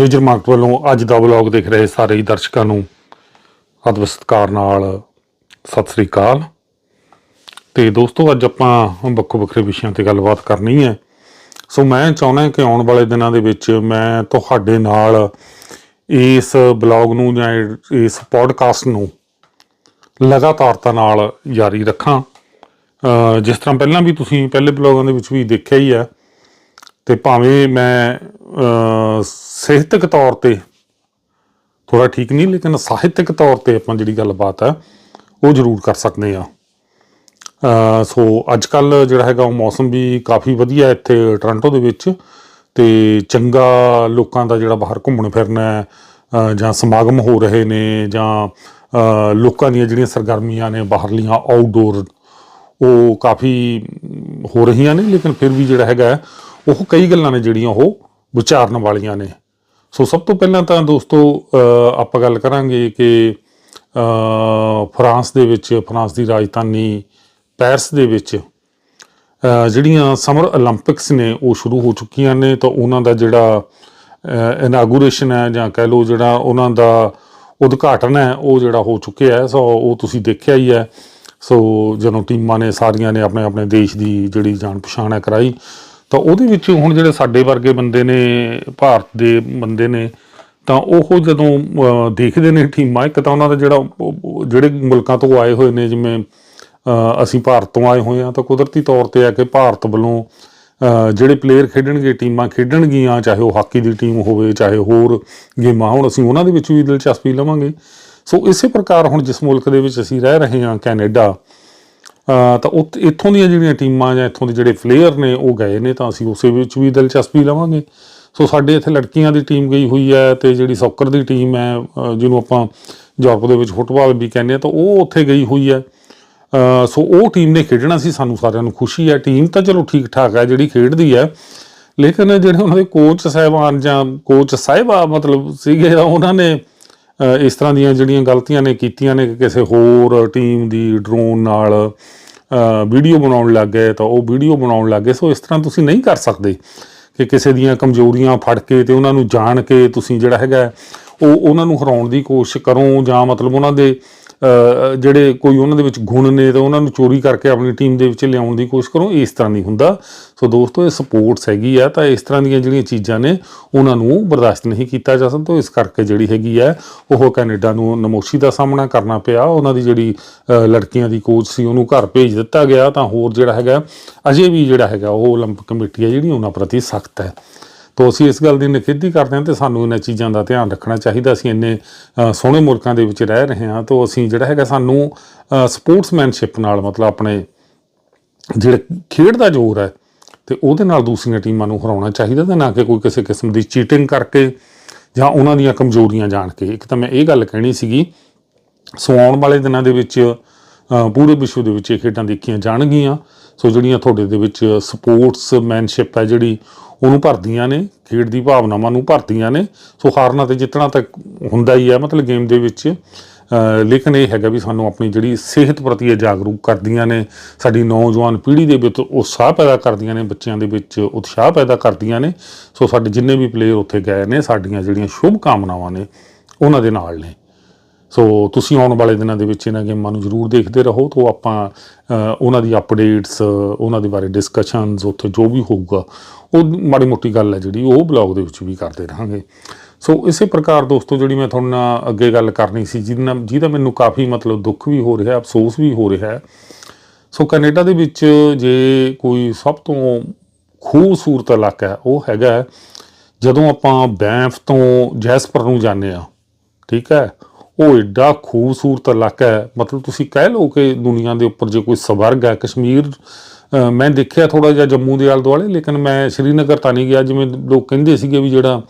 Major mark ਵੱਲੋਂ ਅੱਜ ਦਾ vlog ਦੇਖ ਰਹੇ ਸਾਰੇ ਹੀ ਦਰਸ਼ਕਾਂ ਨੂੰ ਅਦਬ ਸਤਿਕਾਰ ਨਾਲ ਸਤਿ ਸ੍ਰੀ ਅਕਾਲ। ਤੇ ਦੋਸਤੋ, ਅੱਜ ਆਪਾਂ ਵੱਖੋ ਵੱਖਰੇ ਵਿਸ਼ਿਆਂ ਤੇ ਗੱਲਬਾਤ ਕਰਨੀ ਹੈ। ਸੋ ਮੈਂ ਚਾਹੁੰਦਾ ਕਿ ਆਉਣ ਵਾਲੇ ਦਿਨਾਂ ਦੇ ਵਿੱਚ ਮੈਂ ਤੁਹਾਡੇ ਨਾਲ ਇਸ ਬਲੌਗ ਨੂੰ ਜਾਂ ਇਸ ਪੋਡਕਾਸਟ ਨੂੰ ਲਗਾਤਾਰਤਾ ਨਾਲ ਜਾਰੀ ਰੱਖਾਂ। ਜਿਸ ਤਰ੍ਹਾਂ ਪਹਿਲਾਂ ਵੀ ਤੁਸੀਂ ਪਹਿਲੇ ਬਲੌਗਾਂ ਦੇ ਵਿੱਚ ਵੀ ਦੇਖਿਆ ਹੀ ਹੈ ਤੇ ਭਾਵੇਂ ਮੈਂ ਸਿਹਤਕ ਤੌਰ ਤੇ ਥੋੜਾ ਠੀਕ ਨਹੀਂ, ਲੇਕਿਨ ਸਾਹਿਤਕ ਤੌਰ ਤੇ ਆਪਾਂ ਜਿਹੜੀ ਗੱਲਬਾਤ ਹੈ ਉਹ ਜ਼ਰੂਰ ਕਰ ਸਕਦੇ ਆ ਸੋ ਅੱਜ ਕੱਲ ਜਿਹੜਾ ਹੈਗਾ ਉਹ ਮੌਸਮ ਵੀ ਕਾਫੀ ਵਧੀਆ ਇੱਥੇ ਟੋਰਾਂਟੋ ਦੇ ਵਿੱਚ ਤੇ ਚੰਗਾ ਲੋਕਾਂ ਦਾ ਜਿਹੜਾ ਬਾਹਰ ਘੁੰਮਣ ਫਿਰਨਾ ਜਾਂ ਸਮਾਗਮ ਹੋ ਰਹੇ ਨੇ, ਜਾਂ ਲੋਕਾਂ ਦੀਆਂ ਜਿਹੜੀਆਂ ਸਰਗਰਮੀਆਂ ਨੇ, ਬਾਹਰਲੀਆਂ ਆਊਟਡੋਰ ਉਹ ਕਾਫੀ ਹੋ ਰਹੀਆਂ ਨੇ, ਲੇਕਿਨ ਫਿਰ ਵੀ ਜਿਹੜਾ ਹੈਗਾ ਉਹ ਕਈ ਗੱਲਾਂ ਨੇ ਜਿਹੜੀਆਂ ਉਹ ਵਿਚਾਰਨ ਵਾਲੀਆਂ ਨੇ। ਸੋ ਸਭ ਤੋਂ ਪਹਿਲਾਂ ਤਾਂ ਦੋਸਤੋ ਆਪਾਂ ਗੱਲ ਕਰਾਂਗੇ ਕਿ ਫਰਾਂਸ ਦੇ ਵਿੱਚ, ਫਰਾਂਸ ਦੀ ਰਾਜਧਾਨੀ ਪੈਰਿਸ ਦੇ ਵਿੱਚ ਜਿਹੜੀਆਂ ਸਮਰ 올림픽ਸ ਨੇ ਉਹ ਸ਼ੁਰੂ ਹੋ ਚੁੱਕੀਆਂ ਨੇ। ਤਾਂ ਉਹਨਾਂ ਦਾ ਜਿਹੜਾ ਇਨਾਗੂਰੇਸ਼ਨ ਹੈ ਜਾਂ ਕਹਿ ਲਓ ਜਿਹੜਾ ਉਹਨਾਂ ਦਾ ਉਦਘਾਟਨ ਹੈ, ਉਹ ਜਿਹੜਾ ਹੋ ਚੁੱਕਿਆ ਹੈ। ਸੋ ਉਹ ਤੁਸੀਂ ਦੇਖਿਆ ਹੀ ਹੈ। ਸੋ ਜਦੋਂ ਟੀਮਾਂ ਨੇ, ਸਾਰੀਆਂ ਨੇ ਆਪਣੇ ਆਪਣੇ ਦੇਸ਼ ਦੀ ਜਿਹੜੀ ਜਾਣ ਪਛਾਣ ਹੈ ਕਰਾਈ। ਤਾਂ ਉਹਦੇ ਵਿੱਚ ਹੁਣ ਜਿਹੜੇ ਸਾਡੇ ਵਰਗੇ ਬੰਦੇ ਨੇ, ਭਾਰਤ ਦੇ ਬੰਦੇ ਨੇ, ਤਾਂ ਉਹ ਜਦੋਂ ਦੇਖਦੇ ਨੇ ਟੀਮਾਂ, ਇੱਕ ਤਾਂ ਉਹਨਾਂ ਦਾ ਜਿਹੜਾ ਜਿਹੜੇ ਮੁਲਕਾਂ ਤੋਂ ਆਏ ਹੋਏ ਨੇ, ਜਿਵੇਂ ਅਸੀਂ ਭਾਰਤ ਤੋਂ ਆਏ ਹੋਏ ਆ ਤਾਂ ਕੁਦਰਤੀ ਤੌਰ ਤੇ ਆ ਕਿ ਭਾਰਤ ਵੱਲੋਂ ਜਿਹੜੇ ਪਲੇਅਰ ਖੇਡਣਗੇ, ਟੀਮਾਂ ਖੇਡਣਗੀਆਂ, ਚਾਹੇ ਉਹ ਹਾਕੀ ਦੀ ਟੀਮ ਹੋਵੇ, ਚਾਹੇ ਹੋਰ ਗੇਮਾਂ, ਹੋਣ ਅਸੀਂ ਉਹਨਾਂ ਦੇ ਵਿੱਚ ਵੀ ਦਿਲਚਸਪੀ ਲਵਾਂਗੇ। ਸੋ ਇਸੇ ਪ੍ਰਕਾਰ ਹੁਣ ਜਿਸ ਮੁਲਕ ਦੇ ਵਿੱਚ ਅਸੀਂ ਰਹਿ ਰਹੇ ਹਾਂ, ਕੈਨੇਡਾ ਤਾਂ ਉੱਥ- ਇੱਥੋਂ ਦੀਆਂ ਜਿਹੜੀਆਂ ਟੀਮਾਂ ਜਾਂ ਇੱਥੋਂ ਦੇ ਜਿਹੜੇ ਪਲੇਅਰ ਨੇ ਉਹ ਗਏ ਨੇ ਤਾਂ ਅਸੀਂ ਉਸੇ ਵਿੱਚ ਵੀ ਦਿਲਚਸਪੀ ਲਵਾਂਗੇ। ਸੋ ਸਾਡੇ ਇੱਥੇ ਲੜਕੀਆਂ ਦੀ ਟੀਮ ਗਈ ਹੋਈ ਹੈ ਤੇ ਜਿਹੜੀ ਸੌਕਰ ਦੀ ਟੀਮ ਹੈ ਜਿਹਨੂੰ ਆਪਾਂ ਯੂਰਪ ਦੇ ਵਿੱਚ ਫੁੱਟਬਾਲ ਵੀ ਕਹਿੰਦੇ ਆ, ਤਾਂ ਉਹ ਉੱਥੇ ਗਈ ਹੋਈ ਹੈ। ਸੋ ਉਹ ਟੀਮ ਨੇ ਖੇਡਣਾ ਸੀ, ਸਾਨੂੰ ਸਾਰਿਆਂ ਨੂੰ ਖੁਸ਼ੀ ਹੈ। ਟੀਮ ਤਾਂ ਚਲੋ ਠੀਕ ਠਾਕ ਹੈ, ਜਿਹੜੀ ਖੇਡਦੀ ਹੈ, ਲੇਕਿਨ ਜਿਹੜੇ ਉਹਨਾਂ ਦੇ ਕੋਚ ਸਾਹਿਬਾਨ ਜਾਂ ਕੋਚ ਸਾਹਿਬਾ ਮਤਲਬ ਸੀਗੇ ਉਹਨਾਂ ਨੇ ਇਸ ਤਰ੍ਹਾਂ ਦੀਆਂ ਜਿਹੜੀਆਂ ਗਲਤੀਆਂ ਨੇ ਕੀਤੀਆਂ ਨੇ ਕਿ ਕਿਸੇ ਹੋਰ ਟੀਮ ਦੀ ਡਰੋਨ ਨਾਲ ਵੀਡੀਓ ਬਣਾਉਣ ਲੱਗ ਗਏ ਤਾਂ ਉਹ ਵੀਡੀਓ ਬਣਾਉਣ ਲੱਗ ਗਏ। ਸੋ ਇਸ ਤਰ੍ਹਾਂ ਤੁਸੀਂ ਨਹੀਂ ਕਰ ਸਕਦੇ ਕਿ ਕਿਸੇ ਦੀਆਂ ਕਮਜ਼ੋਰੀਆਂ ਫੜ ਕੇ ਤੇ ਉਹਨਾਂ ਨੂੰ ਜਾਣ ਕੇ ਤੁਸੀਂ ਜਿਹੜਾ ਹੈਗਾ ਉਹ ਉਹਨਾਂ ਨੂੰ ਹਰਾਉਣ ਦੀ ਕੋਸ਼ਿਸ਼ ਕਰੋ ਜਾਂ ਮਤਲਬ ਉਹਨਾਂ ਦੇ ਜਿਹੜੇ ਕੋਈ ਉਹਨਾਂ ਦੇ ਵਿੱਚ ਗੁਣ ਨੇ ਤਾਂ ਉਹਨਾਂ ਨੂੰ ਚੋਰੀ ਕਰਕੇ ਆਪਣੀ ਟੀਮ ਦੇ ਵਿੱਚ ਲਿਆਉਣ ਦੀ ਕੋਸ਼ਿਸ਼ ਕਰੋ ਇਸ ਤਰ੍ਹਾਂ ਨਹੀਂ ਹੁੰਦਾ ਸੋ ਦੋਸਤੋ ਇਹ ਸਪੋਰਟਸ ਹੈਗੀ ਆ ਤਾਂ ਇਸ ਤਰ੍ਹਾਂ ਦੀਆਂ ਜਿਹੜੀਆਂ ਚੀਜ਼ਾਂ ਨੇ ਉਹਨਾਂ ਨੂੰ ਬਰਦਾਸ਼ਤ ਨਹੀਂ ਕੀਤਾ ਜਾ ਸਕਦਾ ਇਸ ਕਰਕੇ ਜਿਹੜੀ ਹੈਗੀ ਆ ਉਹ ਕੈਨੇਡਾ ਨੂੰ ਨਮੋਸ਼ੀ ਦਾ ਸਾਹਮਣਾ ਕਰਨਾ ਪਿਆ ਉਹਨਾਂ ਦੀ ਜਿਹੜੀ ਅਹ, ਲੜਕੀਆਂ ਦੀ ਕੋਚ ਸੀ ਉਹਨੂੰ ਘਰ ਭੇਜ ਦਿੱਤਾ ਗਿਆ ਤਾਂ ਹੋਰ ਜਿਹੜਾ ਹੈਗਾ ਅਜੇ ਵੀ ਜਿਹੜਾ ਹੈਗਾ ਉਹ 올림픽 ਕਮੇਟੀ ਹੈ ਜਿਹੜੀ ਉਹਨਾਂ ਪ੍ਰਤੀ ਸਖਤ ਹੈ ਤੋ ਅਸੀਂ ਇਸ ਗੱਲ ਦੀ ਨਿਖੇਧੀ ਕਰਦੇ ਹਾਂ ਤੇ ਸਾਨੂੰ ਇਹਨਾਂ ਚੀਜ਼ਾਂ ਦਾ ਧਿਆਨ ਰੱਖਣਾ ਚਾਹੀਦਾ। ਅਸੀਂ ਇੰਨੇ ਸੋਹਣੇ ਮੁਲਕਾਂ ਦੇ ਵਿੱਚ ਰਹਿ ਰਹੇ ਹਾਂ ਤਾਂ ਅਸੀਂ ਜਿਹੜਾ ਹੈਗਾ ਸਾਨੂੰ ਸਪੋਰਟਸਮੈਨਸ਼ਿਪ ਨਾਲ ਮਤਲਬ ਆਪਣੇ ਜਿਹੜੇ ਖੇਡ ਦਾ ਜ਼ੋਰ ਹੈ ਤੇ ਉਹਦੇ ਨਾਲ ਦੂਸਰੀਆਂ ਟੀਮਾਂ ਨੂੰ ਹਰਾਉਣਾ ਚਾਹੀਦਾ ਤੇ ਨਾ ਕਿ ਕੋਈ ਕਿਸੇ ਕਿਸਮ ਦੀ ਚੀਟਿੰਗ ਕਰਕੇ ਜਾਂ ਉਹਨਾਂ ਦੀਆਂ ਕਮਜ਼ੋਰੀਆਂ ਜਾਣ ਕੇ। ਇੱਕ ਤਾਂ ਮੈਂ ਇਹ ਗੱਲ ਕਹਿਣੀ ਸੀਗੀ ਸੋ ਆਉਣ ਵਾਲੇ ਦਿਨਾਂ ਦੇ ਵਿੱਚ ਪੂਰੇ ਵਿਸ਼ਵ ਦੇ ਵਿੱਚ ਇਹ ਖੇਡਾਂ ਦੇਖੀਆਂ ਜਾਣਗੀਆਂ। ਸੋ ਜਿਹੜੀਆਂ ਤੁਹਾਡੇ ਦੇ ਵਿੱਚ ਸਪੋਰਟਸਮੈਨਸ਼ਿਪ ਹੈ ਜਿਹੜੀ, ਉਹਨੂੰ ਭਰਦੀਆਂ ਨੇ, ਖੇਡ ਦੀ ਭਾਵਨਾਵਾਂ ਨੂੰ ਭਰਦੀਆਂ ਨੇ। ਸੋ ਹਾਰਨਾ ਤੇ ਜਿੱਤਣਾ ਤਾਂ ਹੁੰਦਾ ਹੀ ਹੈ, ਮਤਲਬ ਗੇਮ ਦੇ ਵਿੱਚ ਲੇਕਿਨ ਇਹ ਹੈਗਾ ਵੀ ਸਾਨੂੰ ਆਪਣੀ ਜਿਹੜੀ ਸਿਹਤ ਪ੍ਰਤੀ ਇਹ ਜਾਗਰੂਕ ਕਰਦੀਆਂ ਨੇ। ਸਾਡੀ ਨੌਜਵਾਨ ਪੀੜ੍ਹੀ ਦੇ ਵਿੱਚ ਉਤਸ਼ਾਹ ਪੈਦਾ ਕਰਦੀਆਂ ਨੇ, ਬੱਚਿਆਂ ਦੇ ਵਿੱਚ ਉਤਸ਼ਾਹ ਪੈਦਾ ਕਰਦੀਆਂ ਨੇ। ਸੋ ਸਾਡੇ ਜਿੰਨੇ ਵੀ ਪਲੇਅਰ ਉੱਥੇ ਗਏ ਨੇ, ਸਾਡੀਆਂ ਜਿਹੜੀਆਂ ਸ਼ੁਭ ਕਾਮਨਾਵਾਂ ਨੇ, ਉਹਨਾਂ ਦੇ ਨਾਲ ਨੇ। ਸੋ ਤੁਸੀਂ ਆਉਣ ਵਾਲੇ ਦਿਨਾਂ ਦੇ ਵਿੱਚ ਇਹਨਾਂ ਗੇਮਾਂ ਨੂੰ ਜ਼ਰੂਰ ਦੇਖਦੇ ਰਹੋ ਤੋਂ ਆਪਾਂ ਉਹਨਾਂ ਦੀ ਅਪਡੇਟਸ ਉਹਨਾਂ ਦੇ ਬਾਰੇ ਡਿਸਕਸ਼ਨਸ ਉੱਥੇ ਜੋ ਵੀ ਹੋਊਗਾ, ਉਹ ਮਾੜੀ ਮੋਟੀ ਗੱਲ ਹੈ ਜਿਹੜੀ, ਉਹ ਬਲੌਗ ਦੇ ਵਿੱਚ ਵੀ ਕਰਦੇ ਰਹਾਂਗੇ। ਸੋ ਇਸੇ ਪ੍ਰਕਾਰ ਦੋਸਤੋ, ਜਿਹੜੀ ਮੈਂ ਤੁਹਾਡੇ ਨਾਲ ਅੱਗੇ ਗੱਲ ਕਰਨੀ ਸੀ, ਜਿਹਦੇ ਜਿਹਦਾ ਮੈਨੂੰ ਕਾਫੀ ਮਤਲਬ ਦੁੱਖ ਵੀ ਹੋ ਰਿਹਾ, ਅਫਸੋਸ ਵੀ ਹੋ ਰਿਹਾ ਸੋ ਕੈਨੇਡਾ ਦੇ ਵਿੱਚ ਜੇ ਕੋਈ ਸਭ ਤੋਂ ਖੂਬਸੂਰਤ ਇਲਾਕਾ ਹੈ, ਉਹ ਹੈਗਾ ਜਦੋਂ ਆਪਾਂ ਬੈਂਫ ਤੋਂ ਜੈਸਪਰ ਨੂੰ ਜਾਂਦੇ ਆ ਠੀਕ ਹੈ ਉਹ ਏਡਾ ਖੂਬਸੂਰਤ ਇਲਾਕਾ ਹੈ। ਮਤਲਬ ਤੁਸੀਂ ਕਹਿ ਲਓ ਕਿ ਦੁਨੀਆ ਦੇ ਉੱਪਰ ਜੇ ਕੋਈ ਸਵਰਗ ਹੈ, ਕਸ਼ਮੀਰ ਮੈਂ ਦੇਖਿਆ ਥੋੜਾ ਜਿਹਾ ਜੰਮੂ ਦੇ ਆਲੇ ਦੁਆਲੇ, ਲੇਕਿਨ ਮੈਂ ਸ਼੍ਰੀਨਗਰ ਤਾਂ ਨਹੀਂ ਗਿਆ ਜਿਵੇਂ ਲੋਕ ਕਹਿੰਦੇ ਸੀਗੇ ਵੀ ਜਿਹੜਾ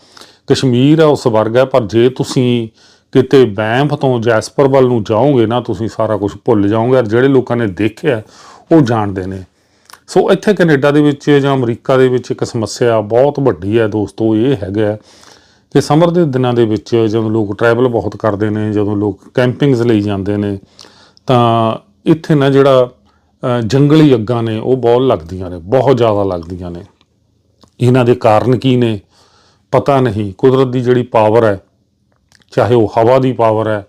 ਕਸ਼ਮੀਰ ਆ ਉਹ ਸਵਰਗ ਹੈ। ਪਰ ਜੇ ਤੁਸੀਂ ਕਿਤੇ ਬੈਂਫ ਤੋਂ ਜੈਸਪਰ ਵੱਲ ਨੂੰ ਜਾਓਗੇ ਨਾ, ਤੁਸੀਂ ਸਾਰਾ ਕੁਝ ਭੁੱਲ ਜਾਓਗੇ ਔਰ ਜਿਹੜੇ ਲੋਕਾਂ ਨੇ ਦੇਖਿਆ, ਉਹ ਜਾਣਦੇ ਨੇ। ਸੋ ਇੱਥੇ ਕੈਨੇਡਾ ਦੇ ਵਿੱਚ ਜਾਂ ਅਮਰੀਕਾ ਦੇ ਵਿੱਚ ਇੱਕ ਸਮੱਸਿਆ ਬਹੁਤ ਵੱਡੀ ਹੈ ਦੋਸਤੋ, ਇਹ ਹੈਗਾ ਕਿ ਸਮਰ ਦੇ ਦਿਨਾਂ ਦੇ ਵਿੱਚ ਜਦੋਂ ਲੋਕ ਟਰੈਵਲ ਬਹੁਤ ਕਰਦੇ ਨੇ, ਜਦੋਂ ਲੋਕ ਕੈਂਪਿੰਗਸ ਲਈ ਜਾਂਦੇ ਨੇ, ਤਾਂ ਇੱਥੇ ਨਾ ਜਿਹੜਾ ਜੰਗਲੀ ਅੱਗਾਂ ਨੇ, ਉਹ ਬਹੁਤ ਲੱਗਦੀਆਂ ਨੇ, ਬਹੁਤ ਜ਼ਿਆਦਾ ਲੱਗਦੀਆਂ ਨੇ। ਇਹਨਾਂ ਦੇ ਕਾਰਨ ਕੀ ਨੇ? ਪਤਾ ਨਹੀਂ। ਕੁਦਰਤ ਦੀ ਜਿਹੜੀ ਪਾਵਰ ਹੈ, ਚਾਹੇ ਉਹ ਹਵਾ ਦੀ ਪਾਵਰ ਹੈ,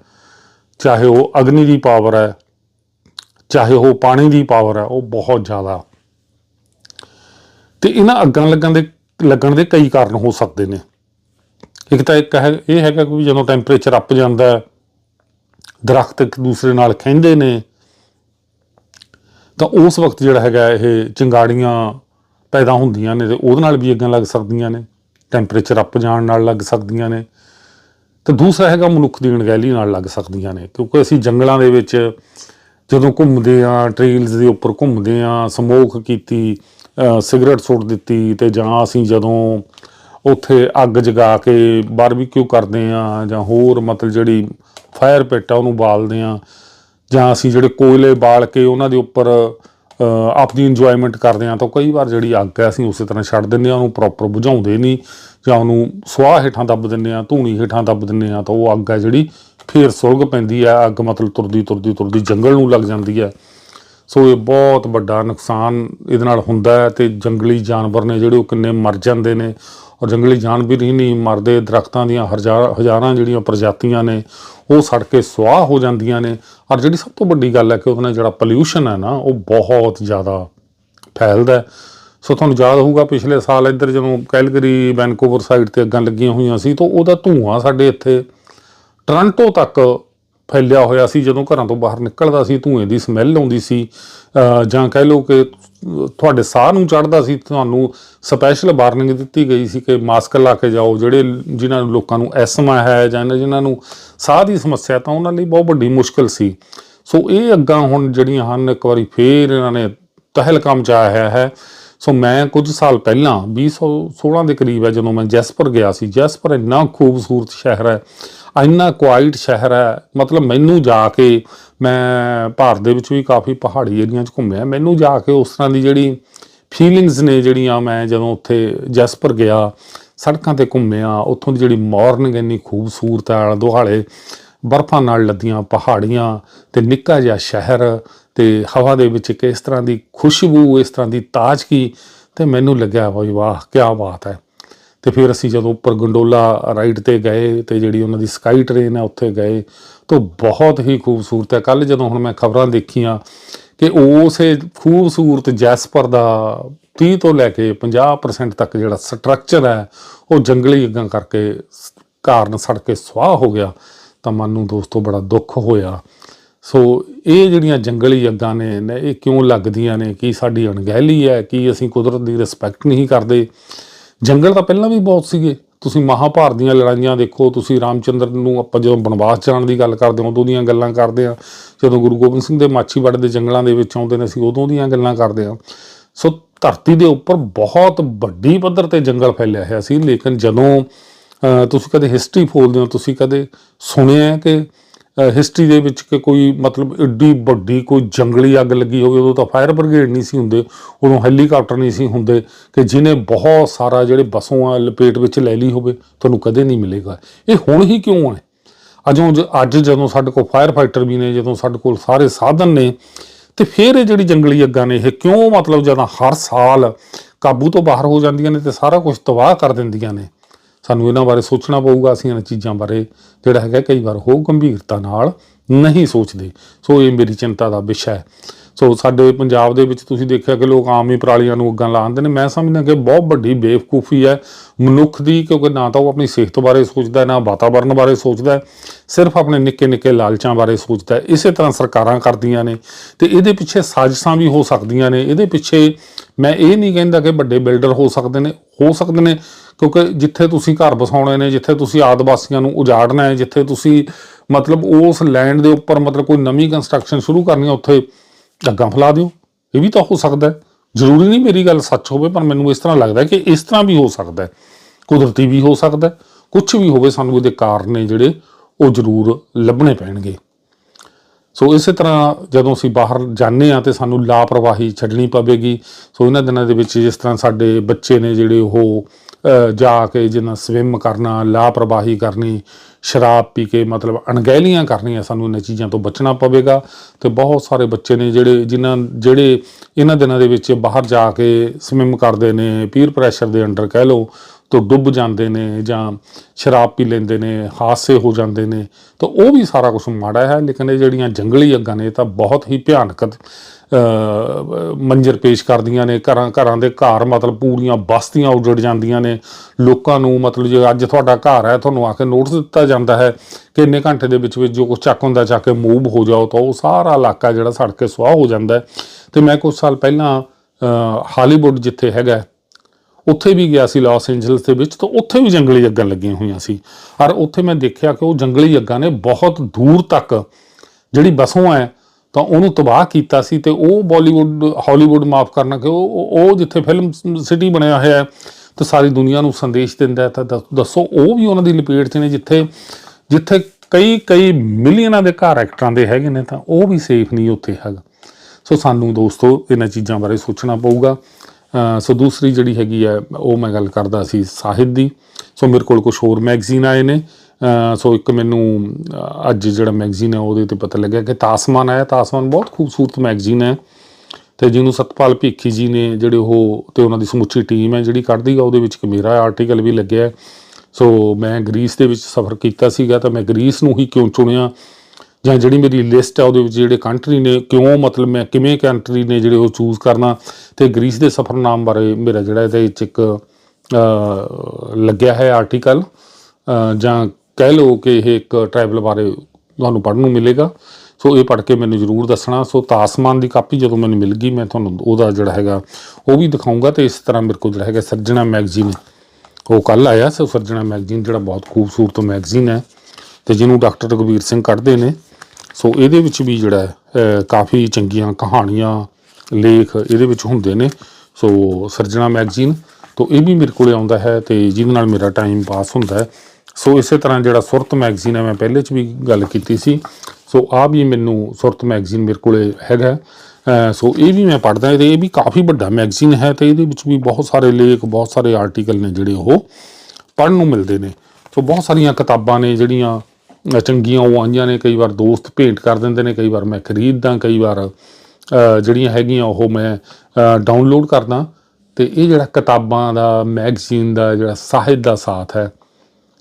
ਚਾਹੇ ਉਹ ਅਗਨੀ ਦੀ ਪਾਵਰ ਹੈ, ਚਾਹੇ ਉਹ ਪਾਣੀ ਦੀ ਪਾਵਰ ਹੈ, ਉਹ ਬਹੁਤ ਜ਼ਿਆਦਾ। ਤੇ ਇਹਨਾਂ ਅੱਗਾਂ ਲੱਗਣ ਦੇ ਲੱਗਣ ਦੇ ਕਈ ਕਾਰਨ ਹੋ ਸਕਦੇ ਨੇ। ਇੱਕ ਤਾਂ ਇੱਕ ਹੈ ਇਹ ਹੈਗਾ ਕਿ ਵੀ ਜਦੋਂ ਟੈਂਪਰੇਚਰ ਅੱਪ ਜਾਂਦਾ ਹੈ, ਦਰਖਤ ਇੱਕ ਦੂਸਰੇ ਨਾਲ ਖਹਿੰਦੇ ਨੇ, ਤਾਂ ਉਸ ਵਕਤ ਜਿਹੜਾ ਹੈਗਾ ਇਹ ਚਿੰਗਾੜੀਆਂ ਪੈਦਾ ਹੁੰਦੀਆਂ ਨੇ ਤੇ ਉਹਦੇ ਨਾਲ ਵੀ ਅੱਗਾਂ ਲੱਗ ਸਕਦੀਆਂ ਨੇ ਟੈਂਪਰੇਚਰ ਅੱਪ ਜਾਣ ਨਾਲ ਲੱਗ ਸਕਦੀਆਂ ਨੇ, ਤੇ ਦੂਸਰਾ ਹੈਗਾ ਮਨੁੱਖ ਦੀ ਅਣਗਹਿਲੀ ਨਾਲ ਲੱਗ ਸਕਦੀਆਂ ਨੇ, ਕਿਉਂਕਿ ਅਸੀਂ ਜੰਗਲਾਂ ਦੇ ਵਿੱਚ ਜਦੋਂ ਘੁੰਮਦੇ ਆ ਟ੍ਰੇਲਸ ਦੇ ਉੱਪਰ ਘੁੰਮਦੇ ਆ ਸਮੋਕ ਕੀਤੀ ਸਿਗਰਟ ਸੁੱਟ ਦਿੱਤੀ ਤੇ ਜਾਂ ਅਸੀਂ ਜਦੋਂ ਉੱਥੇ ਅੱਗ ਜਗਾ ਕੇ ਬਾਰਬੀਕਿਊ ਕਰਦੇ ਆ ਜਾਂ ਹੋਰ ਮਤਲਬ ਜਿਹੜੀ ਫਾਇਰ ਪਿੱਟ ਆ ਉਹਨੂੰ ਬਾਲਦੇ ਆ ਜਾਂ ਅਸੀਂ ਜਿਹੜੇ ਕੋਇਲੇ ਬਾਲ ਕੇ ਉਹਨਾਂ ਦੇ ਉੱਪਰ ਅ, ਆਪਣੀ ਇੰਜੋਇਮੈਂਟ ਕਰਦੇ ਆ ਤਾਂ ਕਈ ਵਾਰ ਜਿਹੜੀ ਅੱਗ ਹੈ ਅਸੀਂ ਉਸੇ ਤਰ੍ਹਾਂ ਛੱਡ ਦਿੰਦੇ ਆ ਉਹਨੂੰ ਪ੍ਰੋਪਰ ਬੁਝਾਉਂਦੇ ਨਹੀਂ ਜਾਂ ਉਹਨੂੰ ਸੁਆਹ ਹੇਠਾਂ ਦੱਬ ਦਿੰਦੇ ਆ ਧੂਣੀ ਹੇਠਾਂ ਦੱਬ ਦਿੰਦੇ ਆ ਤਾਂ ਉਹ ਅੱਗ ਹੈ ਜਿਹੜੀ ਫੇਰ ਸੁਲਗ ਪੈਂਦੀ ਆ ਅੱਗ ਮਤਲਬ ਤੁਰਦੀ ਤੁਰਦੀ ਤੁਰਦੀ ਜੰਗਲ ਨੂੰ ਲੱਗ ਜਾਂਦੀ ਹੈ। ਸੋ ਇਹ ਬਹੁਤ ਵੱਡਾ ਨੁਕਸਾਨ ਇਹਦੇ ਨਾਲ ਹੁੰਦਾ ਹੈ ਤੇ ਜੰਗਲੀ ਜਾਨਵਰ ਨੇ ਜਿਹੜੇ ਉਹ ਕਿੰਨੇ ਮਰ ਜਾਂਦੇ ਨੇ ਔਰ ਜੰਗਲੀ ਜਾਨਵਰ ਹੀ ਨਹੀਂ ਮਰਦੇ ਦਰਖਤਾਂ ਦੀਆਂ ਹਜ਼ਾਰਾਂ ਹਜ਼ਾਰਾਂ ਜਿਹੜੀਆਂ ਪ੍ਰਜਾਤੀਆਂ ਨੇ, ਉਹ ਸੜ ਕੇ ਸੁਆਹ ਹੋ ਜਾਂਦੀਆਂ ਨੇ। ਔਰ ਜਿਹੜੀ ਸਭ ਤੋਂ ਵੱਡੀ ਗੱਲ ਹੈ ਕਿ ਉਹਦੇ ਨਾਲ ਜਿਹੜਾ ਪੋਲਿਊਸ਼ਨ ਹੈ ਨਾ, ਉਹ ਬਹੁਤ ਜ਼ਿਆਦਾ ਫੈਲਦਾ ਸੋ ਤੁਹਾਨੂੰ ਯਾਦ ਹੋਊਗਾ ਪਿਛਲੇ ਸਾਲ ਇੱਧਰ ਜਦੋਂ ਕੈਲਗਰੀ, ਵੈਨਕੂਵਰ ਸਾਈਡ ਤੇ ਅੱਗਾਂ ਲੱਗੀਆਂ ਹੋਈਆਂ ਸੀ, ਤਾਂ ਉਹਦਾ ਧੂਆਂ ਸਾਡੇ ਇੱਥੇ ਟੋਰਾਂਟੋ ਤੱਕ ਫੈਲਿਆ ਹੋਇਆ ਸੀ, ਜਦੋਂ ਘਰਾਂ ਤੋਂ ਬਾਹਰ ਨਿਕਲਦਾ ਸੀ, ਧੂਏ ਦੀ ਸਮੈਲ ਆਉਂਦੀ ਸੀ ਜਾਂ ਕਹਿ ਲਓ ਕਿ ਤੁਹਾਡੇ ਸਾਹ ਨੂੰ ਚੜਦਾ ਸੀ, ਤੁਹਾਨੂੰ ਸਪੈਸ਼ਲ ਵਾਰਨਿੰਗ ਦਿੱਤੀ ਗਈ ਸੀ ਕਿ ਮਾਸਕ ਲਾ ਕੇ ਜਾਓ, ਜਿਹੜੇ ਜਿਨ੍ਹਾਂ ਨੂੰ ਲੋਕਾਂ ਨੂੰ ਐਸਮਾ ਹੈ ਜਾਂ ਜਿਨ੍ਹਾਂ ਨੂੰ ਸਾਹ ਦੀ ਸਮੱਸਿਆ, ਤਾਂ ਉਹਨਾਂ ਲਈ ਬਹੁਤ ਵੱਡੀ ਮੁਸ਼ਕਲ ਸੀ। ਸੋ ਇਹ ਅੱਗਾਂ ਹੁਣ ਜਿਹੜੀਆਂ ਹਨ, ਇੱਕ ਵਾਰੀ ਫੇਰ ਇਹਨਾਂ ਨੇ ਤਹਿਲਕਾ ਮਚਾਇਆ ਹੈ। ਸੋ ਮੈਂ ਕੁਝ ਸਾਲ ਪਹਿਲਾਂ 2016 ਦੇ ਕਰੀਬ ਹੈ, ਜਦੋਂ ਮੈਂ ਜੈਸਪਰ ਗਿਆ ਸੀ, ਜੈਸਪਰ ਇੰਨਾ ਖੂਬਸੂਰਤ ਸ਼ਹਿਰ ਹੈ ਇੰਨਾ ਕੁਆਇਟ ਸ਼ਹਿਰ ਹੈ, ਮਤਲਬ ਮੈਨੂੰ ਜਾ ਕੇ ਮੈਂ ਭਾਰਤ ਦੇ ਵਿੱਚ ਵੀ ਕਾਫੀ ਪਹਾੜੀ ਏਰੀਆ 'ਚ ਘੁੰਮਿਆ। ਮੈਨੂੰ ਜਾ ਕੇ ਉਸ ਤਰ੍ਹਾਂ ਦੀ ਜਿਹੜੀ ਫੀਲਿੰਗਸ ਨੇ ਜਿਹੜੀਆਂ ਮੈਂ ਜਦੋਂ ਉੱਥੇ ਜੈਸਪਰ ਗਿਆ, ਸੜਕਾਂ ਤੇ ਘੁੰਮਿਆ, ਉੱਥੋਂ ਦੀ ਜਿਹੜੀ ਮਾਰਨਿੰਗ ਇੰਨੀ ਖੂਬਸੂਰਤ ਹੈ, ਆਲੇ ਦੁਆਲੇ ਬਰਫ਼ਾਂ ਨਾਲ ਲੱਦੀਆਂ ਪਹਾੜੀਆਂ ਤੇ ਨਿੱਕਾ ਜਿਹਾ ਸ਼ਹਿਰ ਤੇ ਹਵਾ ਦੇ ਵਿੱਚ ਇੱਕ ਇਸ ਤਰ੍ਹਾਂ ਦੀ ਖੁਸ਼ਬੂ, ਇਸ ਤਰ੍ਹਾਂ ਦੀ ਤਾਜ਼ਗੀ ਤੇ ਮੈਨੂੰ ਲੱਗਿਆ ਵੀ ਵਾਹ ਕੀ ਬਾਤ ਹੈ। ਤੇ ਫਿਰ ਅਸੀਂ ਜਦੋਂ ਉੱਪਰ ਗੰਡੋਲਾ ਰਾਈਡ ਤੇ ਗਏ ਤੇ ਜਿਹੜੀ ਉਹਨਾਂ ਦੀ ਸਕਾਈ ਟ੍ਰੇਨ ਹੈ ਉੱਥੇ ਗਏ ਤਾਂ ਬਹੁਤ ਹੀ ਖੂਬਸੂਰਤ ਹੈ। ਕੱਲ ਜਦੋਂ ਹੁਣ ਮੈਂ ਖਬਰਾਂ ਦੇਖੀਆਂ ਕਿ ਉਸੇ ਖੂਬਸੂਰਤ ਜੈਸਪਰ ਦਾ 30 ਤੋਂ ਲੈ ਕੇ 50% ਤੱਕ ਜਿਹੜਾ ਸਟਰਕਚਰ ਹੈ, ਉਹ ਜੰਗਲੀ ਅੱਗਾਂ ਕਰਕੇ ਕਾਰਨ ਸੜ ਕੇ ਸੁਆਹ ਹੋ ਗਿਆ ਤਾਂ ਮਨ ਨੂੰ ਦੋਸਤੋ ਬੜਾ ਦੁੱਖ ਹੋਇਆ। ਸੋ ਇਹ ਜਿਹੜੀਆਂ ਜੰਗਲੀ ਅੱਗਾਂ ਨੇ ਇਹ ਕਿਉਂ ਲੱਗਦੀਆਂ ਨੇ? ਕੀ ਸਾਡੀ ਅਣਗਹਿਲੀ ਹੈ? ਕੀ ਅਸੀਂ ਕੁਦਰਤ ਦੀ ਰਿਸਪੈਕਟ ਨਹੀਂ ਕਰਦੇ? ਜੰਗਲ ਤਾਂ ਪਹਿਲਾਂ ਵੀ ਬਹੁਤ ਸੀਗੇ। ਤੁਸੀਂ ਮਹਾਭਾਰਤ ਦੀਆਂ ਲੜਾਈਆਂ ਦੇਖੋ, ਤੁਸੀਂ ਰਾਮਚੰਦਰ ਨੂੰ ਆਪਾਂ ਜਦੋਂ ਬਨਵਾਸ ਜਾਣ ਦੀ ਗੱਲ ਕਰਦੇ ਹਾਂ, ਉਦੋਂ ਦੀਆਂ ਗੱਲਾਂ ਕਰਦੇ ਹਾਂ। ਜਦੋਂ ਗੁਰੂ ਗੋਬਿੰਦ ਸਿੰਘ ਦੇ ਮਾਛੀਵਾੜੇ ਦੇ ਜੰਗਲਾਂ ਦੇ ਵਿੱਚ ਆਉਂਦੇ ਨੇ, ਅਸੀਂ ਉਦੋਂ ਦੀਆਂ ਗੱਲਾਂ ਕਰਦੇ ਹਾਂ। ਸੋ ਧਰਤੀ ਦੇ ਉੱਪਰ ਬਹੁਤ ਵੱਡੀ ਪੱਧਰ ਤੇ ਜੰਗਲ ਫੈਲਿਆ ਹੋਇਆ ਸੀ। ਲੇਕਿਨ ਜਦੋਂ ਤੁਸੀਂ ਕਦੇ ਹਿਸਟਰੀ ਫੋਲਦੇ ਹੋ, ਤੁਸੀਂ ਕਦੇ ਸੁਣਿਆ ਹੈ ਕਿ ਹਿਸਟਰੀ ਦੇ ਵਿੱਚ ਕਿ ਕੋਈ ਮਤਲਬ ਏਡੀ ਵੱਡੀ ਕੋਈ ਜੰਗਲੀ ਅੱਗ ਲੱਗੀ ਹੋਵੇ, ਉਦੋਂ ਤਾਂ ਫਾਇਰ ਬ੍ਰਿਗੇਡ ਨਹੀਂ ਸੀ ਹੁੰਦੇ, ਉਦੋਂ ਹੈਲੀਕਾਪਟਰ ਨਹੀਂ ਸੀ ਹੁੰਦੇ ਕਿ ਜਿਹਨੇ ਬਹੁਤ ਸਾਰਾ ਜਿਹੜੇ ਬਸੋਂ ਲਪੇਟ ਵਿੱਚ ਲੈ ਲਈ ਹੋਵੇ, ਤੁਹਾਨੂੰ ਕਦੇ ਨਹੀਂ ਮਿਲੇਗਾ। ਇਹ ਹੁਣ ਹੀ ਕਿਉਂ ਹੈ ਅਜੋਂ ਜ- ਅੱਜ ਜਦੋਂ ਸਾਡੇ ਕੋਲ ਫਾਇਰ ਫਾਈਟਰ ਵੀ ਨੇ, ਜਦੋਂ ਸਾਡੇ ਕੋਲ ਸਾਰੇ ਸਾਧਨ ਨੇ, ਤੇ ਫਿਰ ਇਹ ਜਿਹੜੀ ਜੰਗਲੀ ਅੱਗਾਂ ਨੇ, ਇਹ ਕਿਉਂ ਮਤਲਬ ਜਦੋਂ ਹਰ ਸਾਲ ਕਾਬੂ ਤੋਂ ਬਾਹਰ ਹੋ ਜਾਂਦੀਆਂ ਨੇ ਤੇ ਸਾਰਾ ਕੁਝ ਤਬਾਹ ਕਰ ਦਿੰਦੀਆਂ ਨੇ? ਸਾਨੂੰ ਇਹਨਾਂ ਬਾਰੇ ਸੋਚਣਾ ਪਊਗਾ ਅਸੀਂ ਇਹਨਾਂ ਚੀਜ਼ਾਂ ਬਾਰੇ, ਜਿਹੜਾ ਹੈਗਾ ਕਈ ਵਾਰ ਹੋ ਗੰਭੀਰਤਾ ਨਾਲ ਨਹੀਂ ਸੋਚਦੇ। ਸੋ ਇਹ ਮੇਰੀ ਚਿੰਤਾ ਦਾ ਵਿਸ਼ਾ ਹੈ। ਸੋ ਸਾਡੇ ਪੰਜਾਬ ਦੇ ਵਿੱਚ ਤੁਸੀਂ ਦੇਖਿਆ ਕਿ ਲੋਕ ਆਮ ਹੀ ਪਰਾਲੀਆਂ ਨੂੰ ਅੱਗਾਂ ਲਾਉਂਦੇ ਨੇ। ਮੈਂ ਸਮਝਦਾ ਕਿ ਬਹੁਤ ਵੱਡੀ ਬੇਵਕੂਫੀ ਹੈ। ਮਨੁੱਖ ਦੀ, ਕਿਉਂਕਿ ਨਾ ਤਾਂ ਉਹ ਆਪਣੀ ਸਿਹਤ ਬਾਰੇ ਸੋਚਦਾ ਨਾ ਵਾਤਾਵਰਣ ਬਾਰੇ ਸੋਚਦਾ ਸਿਰਫ ਆਪਣੇ ਨਿੱਕੇ ਨਿੱਕੇ ਲਾਲਚਾਂ ਬਾਰੇ ਸੋਚਦਾ ਇਸੇ ਤਰ੍ਹਾਂ ਸਰਕਾਰਾਂ ਕਰਦੀਆਂ ਨੇ ਤੇ ਇਹਦੇ ਪਿੱਛੇ ਸਾਜ਼ਿਸ਼ਾਂ ਵੀ ਹੋ ਸਕਦੀਆਂ ਨੇ। ਇਹਦੇ ਪਿੱਛੇ ਮੈਂ ਇਹ ਨਹੀਂ ਕਹਿੰਦਾ ਕਿ ਵੱਡੇ ਬਿਲਡਰ ਹੋ ਸਕਦੇ ਨੇ, ਹੋ ਸਕਦੇ ਨੇ। ਕਿਉਂਕਿ ਜਿੱਥੇ ਤੁਸੀਂ ਘਰ ਵਸਾਉਣੇ ਨੇ, ਜਿੱਥੇ ਤੁਸੀਂ ਆਦਿਵਾਸੀਆਂ ਨੂੰ ਉਜਾੜਨਾ ਹੈ, ਜਿੱਥੇ ਤੁਸੀਂ ਮਤਲਬ ਉਸ ਲੈਂਡ ਦੇ ਉੱਪਰ ਮਤਲਬ ਕੋਈ ਨਵੀਂ ਕੰਸਟਰਕਸ਼ਨ ਸ਼ੁਰੂ ਕਰਨੀ ਹੈ, ਉੱਥੇ ਅੱਗਾਂ ਫੈਲਾ ਦਿਓ। ਇਹ ਵੀ ਤਾਂ ਹੋ ਸਕਦਾ ਹੈ। ਜ਼ਰੂਰੀ ਨਹੀਂ ਮੇਰੀ ਗੱਲ ਸੱਚ ਹੋਵੇ, ਪਰ ਮੈਨੂੰ ਇਸ ਤਰ੍ਹਾਂ ਲੱਗਦਾ ਕਿ ਇਸ ਤਰ੍ਹਾਂ ਵੀ ਹੋ ਸਕਦਾ ਹੈ। ਕੁਦਰਤੀ ਵੀ ਹੋ ਸਕਦਾ ਹੈ। ਕੁਝ ਵੀ ਹੋਵੇ, ਸਾਨੂੰ ਇਹਦੇ ਕਾਰਨ ਨੇ ਜਿਹੜੇ ਉਹ ਜ਼ਰੂਰ ਲੱਭਣੇ ਪੈਣਗੇ। ਸੋ ਇਸੇ ਤਰ੍ਹਾਂ ਜਦੋਂ ਅਸੀਂ ਬਾਹਰ ਜਾਂਦੇ ਆ ਤੇ ਸਾਨੂੰ ਲਾਪਰਵਾਹੀ ਛੱਡਣੀ ਪਵੇਗੀ। ਸੋ ਇਹਨਾਂ ਦਿਨਾਂ ਦੇ ਵਿੱਚ ਜਿਸ ਤਰ੍ਹਾਂ ਸਾਡੇ ਬੱਚੇ ਨੇ ਜਿਹੜੇ ਉਹ ਜਾ ਕੇ ਜਿੰਨਾ ਸਵਿਮ ਕਰਨਾ, ਲਾਪਰਵਾਹੀ ਕਰਨੀ, ਸ਼ਰਾਬ ਪੀ ਕੇ ਮਤਲਬ ਅਣਗਹਿਲੀਆਂ ਕਰਨੀਆਂ ਸਾਨੂੰ ਇਹਨਾਂ ਚੀਜ਼ਾਂ ਤੋਂ ਬਚਣਾ ਪਵੇਗਾ। ਤੇ ਬਹੁਤ ਸਾਰੇ ਬੱਚੇ ਨੇ ਜਿਹੜੇ ਜਿਨ੍ਹਾਂ, ਜਿਹੜੇ ਇਹਨਾਂ ਦਿਨਾਂ ਦੇ ਵਿੱਚ ਬਾਹਰ ਜਾ ਕੇ ਸਵਿਮ ਕਰਦੇ ਨੇ, ਪੀਰ ਪ੍ਰੈਸ਼ਰ ਦੇ ਅੰਡਰ ਕਹਿ ਲਓ ਤੋਂ ਡੁੱਬ ਜਾਂਦੇ ਨੇ ਜਾਂ ਸ਼ਰਾਬ ਪੀ ਲੈਂਦੇ ਨੇ, ਹਾਦਸੇ ਹੋ ਜਾਂਦੇ ਨੇ, ਤਾਂ ਉਹ ਵੀ ਸਾਰਾ ਕੁਝ ਮਾੜਾ ਹੈ, ਲੇਕਿਨ ਇਹ ਜਿਹੜੀਆਂ ਜੰਗਲੀ ਅੱਗਾਂ ਨੇ ਤਾਂ ਬਹੁਤ ਹੀ ਭਿਆਨਕ ਮੰਜ਼ਰ ਪੇਸ਼ ਕਰਦੀਆਂ ਨੇ, ਘਰਾਂ ਘਰਾਂ ਦੇ ਘਰ ਮਤਲਬ ਪੂਰੀਆਂ ਬਸਤੀਆਂ ਉਜੜ ਜਾਂਦੀਆਂ ਨੇ, ਲੋਕਾਂ ਨੂੰ ਮਤਲਬ ਜੇ ਅੱਜ ਤੁਹਾਡਾ ਘਰ ਹੈ, ਤੁਹਾਨੂੰ ਆ ਕੇ ਨੋਟਿਸ ਦਿੱਤਾ ਜਾਂਦਾ ਹੈ ਕਿ ਇੰਨੇ ਘੰਟੇ ਦੇ ਵਿੱਚ ਵਿੱਚ ਜੋ ਕੁਝ ਚੱਕ ਹੁੰਦਾ, ਚੱਕ ਕੇ ਮੂਵ ਹੋ ਜਾਓ, ਤਾਂ ਉਹ ਸਾਰਾ ਇਲਾਕਾ ਜਿਹੜਾ ਸੜ ਕੇ ਸੁਆਹ ਹੋ ਜਾਂਦਾ ਹੈ। ਤੇ ਮੈਂ ਕੁਝ ਸਾਲ ਪਹਿਲਾਂ ਹਾਲੀਵੁੱਡ ਜਿੱਥੇ ਹੈਗਾ ਉੱਥੇ ਵੀ ਗਿਆ ਸੀ ਲਾਸ ਐਂਜਲਸ ਦੇ ਵਿੱਚ, ਤਾਂ ਉੱਥੇ ਵੀ ਜੰਗਲੀ ਅੱਗਾਂ ਲੱਗੀਆਂ ਹੋਈਆਂ ਸੀ। ਔਰ ਉੱਥੇ ਮੈਂ ਦੇਖਿਆ ਕਿ ਉਹ ਜੰਗਲੀ ਅੱਗਾਂ ਨੇ ਬਹੁਤ ਦੂਰ ਤੱਕ ਜਿਹੜੀ ਬਸੋਂ ਹੈ, ਤਾਂ ਉਹਨੂੰ ਤਬਾਹ ਕੀਤਾ ਸੀ ਤੇ ਉਹ ਬਾਲੀਵੁੱਡ ਹਾਲੀਵੁੱਡ ਮਾਫ ਕਰਨਾ ਕਿ ਉਹ ਉਹ- ਜਿੱਥੇ ਫਿਲਮ ਸਿਟੀ ਬਣਿਆ ਹੋਇਆ ਹੈ, ਤੇ ਸਾਰੀ ਦੁਨੀਆ ਨੂੰ ਸੰਦੇਸ਼ ਦਿੰਦਾ ਤਾਂ ਦੱਸ- ਦੱਸੋ, ਉਹ ਵੀ ਉਹਨਾਂ ਦੀ ਲਪੇਟ 'ਚ ਨੇ ਜਿੱਥੇ ਜਿੱਥੇ ਕਈ ਕਈ ਮਿਲੀਅਨਾਂ ਦੇ ਘਰ ਐਕਟਰਾਂ ਦੇ ਹੈਗੇ ਨੇ, ਤਾਂ ਉਹ ਵੀ ਸੇਫ ਨਹੀਂ ਉੱਥੇ ਹੈਗਾ। ਸੋ ਸਾਨੂੰ ਦੋਸਤੋ, ਇਹਨਾਂ ਚੀਜ਼ਾਂ ਬਾਰੇ ਸੋਚਣਾ ਪਊਗਾ। ਸੋ ਦੂਸਰੀ ਜਿਹੜੀ ਹੈਗੀ ਹੈ, ਉਹ ਮੈਂ ਗੱਲ ਕਰਦਾ ਸੀ ਸਾਹਿਤ ਦੀ। ਸੋ ਮੇਰੇ ਕੋਲ ਕੁਝ ਹੋਰ ਮੈਗਜ਼ੀਨ ਆਏ ਨੇ। ਸੋ ਇੱਕ ਮੈਨੂੰ ਅੱਜ ਜਿਹੜਾ ਮੈਗਜ਼ੀਨ ਹੈ, ਉਹਦੇ ਤੇ ਪਤਾ ਲੱਗਿਆ ਕਿ ਤਾਸਮਾਨ ਆਇਆ। ਤਾਸਮਾਨ ਬਹੁਤ ਖੂਬਸੂਰਤ ਮੈਗਜ਼ੀਨ ਹੈ। ਤੇ ਜਿਹਨੂੰ ਸਤਪਾਲ ਭੀਖੀ ਜੀ ਨੇ, ਜਿਹੜੇ ਉਹ ਤੇ ਉਹਨਾਂ ਦੀ ਸਮੁੱਚੀ ਟੀਮ ਹੈ, ਜਿਹੜੀ ਕੱਢਦੀ ਆ, ਉਹਦੇ ਵਿੱਚ ਇੱਕ ਮੇਰਾ ਆਰਟੀਕਲ ਵੀ ਲੱਗਿਆ। ਸੋ ਮੈਂ ਗ੍ਰੀਸ ਦੇ ਵਿੱਚ ਸਫ਼ਰ ਕੀਤਾ ਸੀਗਾ, ਤਾਂ ਮੈਂ ਗ੍ਰੀਸ ਨੂੰ ਹੀ ਕਿਉਂ ਚੁਣਿਆ? ਜਾਂ ਜਿਹੜੀ ਮੇਰੀ ਲਿਸਟ ਹੈ ਉਹਦੇ ਵਿੱਚ ਜਿਹੜੇ ਕੰਟਰੀ ਨੇ, ਕਿਉਂ ਮਤਲਬ ਮੈਂ ਕਿਵੇਂ ਕੰਟਰੀ ਨੇ ਜਿਹੜੇ ਉਹ ਚੂਜ਼ ਕਰਨਾ ਤੇ ਗ੍ਰੀਸ ਦੇ ਸਫ਼ਰਨਾਮ ਬਾਰੇ ਮੇਰਾ ਜਿਹੜਾ ਇਹਦੇ ਵਿੱਚ ਇੱਕ ਲੱਗਿਆ ਹੈ ਆਰਟੀਕਲ ਜਾਂ ਕਹਿ ਲਓ ਕਿ ਇਹ ਇੱਕ ਟਰੈਵਲ ਬਾਰੇ ਤੁਹਾਨੂੰ ਪੜ੍ਹਨ ਨੂੰ ਮਿਲੇਗਾ। ਸੋ ਇਹ ਪੜ੍ਹ ਕੇ ਮੈਨੂੰ ਜ਼ਰੂਰ ਦੱਸਣਾ। ਸੋ ਤਾਸਮਾਨ ਦੀ ਕਾਪੀ ਜਦੋਂ ਮੈਨੂੰ ਮਿਲ ਗਈ, ਮੈਂ ਤੁਹਾਨੂੰ ਉਹਦਾ ਜਿਹੜਾ ਹੈਗਾ, ਉਹ ਵੀ ਦਿਖਾਉਂਗਾ ਤੇ ਇਸ ਤਰ੍ਹਾਂ ਮੇਰੇ ਕੋਲ ਜਿਹੜਾ ਹੈਗਾ ਸਰਜਣਾ ਮੈਗਜ਼ੀਨ, ਉਹ ਕੱਲ ਆਇਆ। ਸੋ ਸਰਜਣਾ ਮੈਗਜ਼ੀਨ ਜਿਹੜਾ ਬਹੁਤ ਖੂਬਸੂਰਤ ਮੈਗਜ਼ੀਨ ਹੈ ਤੇ ਜਿਹਨੂੰ ਡਾਕਟਰ ਰਘਵੀਰ ਸਿੰਘ ਕੱਢਦੇ ਨੇ। ਸੋ ਇਹਦੇ ਵਿੱਚ ਵੀ ਜਿਹੜਾ ਕਾਫੀ ਚੰਗੀਆਂ ਕਹਾਣੀਆਂ, ਲੇਖ ਇਹਦੇ ਵਿੱਚ ਹੁੰਦੇ ਨੇ। ਸੋ ਸਰਜਣਾ ਮੈਗਜ਼ੀਨ ਤੋਂ ਇਹ ਵੀ ਮੇਰੇ ਕੋਲੇ ਆਉਂਦਾ ਹੈ ਤੇ ਜਿਹਦੇ ਨਾਲ ਮੇਰਾ ਟਾਈਮ ਪਾਸ ਹੁੰਦਾ ਹੈ। ਸੋ ਇਸੇ ਤਰ੍ਹਾਂ ਜਿਹੜਾ ਸੁਰਤ ਮੈਗਜ਼ੀਨ ਹੈ, ਮੈਂ ਪਹਿਲੇ ਚ ਵੀ ਗੱਲ ਕੀਤੀ ਸੀ। ਸੋ ਆ ਵੀ ਮੈਨੂੰ ਸੁਰਤ ਮੈਗਜ਼ੀਨ ਮੇਰੇ ਕੋਲੇ ਹੈਗਾ ਸੋ ਇਹ ਵੀ ਮੈਂ ਪੜ੍ਹਦਾ ਤੇ ਇਹ ਵੀ ਕਾਫੀ ਵੱਡਾ ਮੈਗਜ਼ੀਨ ਹੈ ਤੇ ਇਹਦੇ ਵਿੱਚ ਵੀ ਬਹੁਤ ਸਾਰੇ ਲੇਖ, ਬਹੁਤ ਸਾਰੇ ਆਰਟੀਕਲ ਨੇ ਜਿਹੜੇ ਉਹ ਪੜ੍ਹਨ ਨੂੰ ਮਿਲਦੇ ਨੇ। ਸੋ ਬਹੁਤ ਸਾਰੀਆਂ ਕਿਤਾਬਾਂ ਨੇ ਜਿਹੜੀਆਂ ਚੰਗੀਆਂ ਉਹ ਆਈਆਂ ਨੇ, ਕਈ ਵਾਰ ਦੋਸਤ ਭੇਂਟ ਕਰ ਦਿੰਦੇ ਨੇ, ਕਈ ਵਾਰ ਮੈਂ ਖਰੀਦਦਾ, ਕਈ ਵਾਰ ਜਿਹੜੀਆਂ ਹੈਗੀਆਂ ਉਹ ਮੈਂ ਡਾਊਨਲੋਡ ਕਰਦਾ। ਤੇ ਇਹ ਜਿਹੜਾ ਕਿਤਾਬਾਂ ਦਾ ਮੈਗਜ਼ੀਨ ਦਾ ਜਿਹੜਾ ਸਾਹਿਤ ਦਾ ਸਾਥ ਹੈ,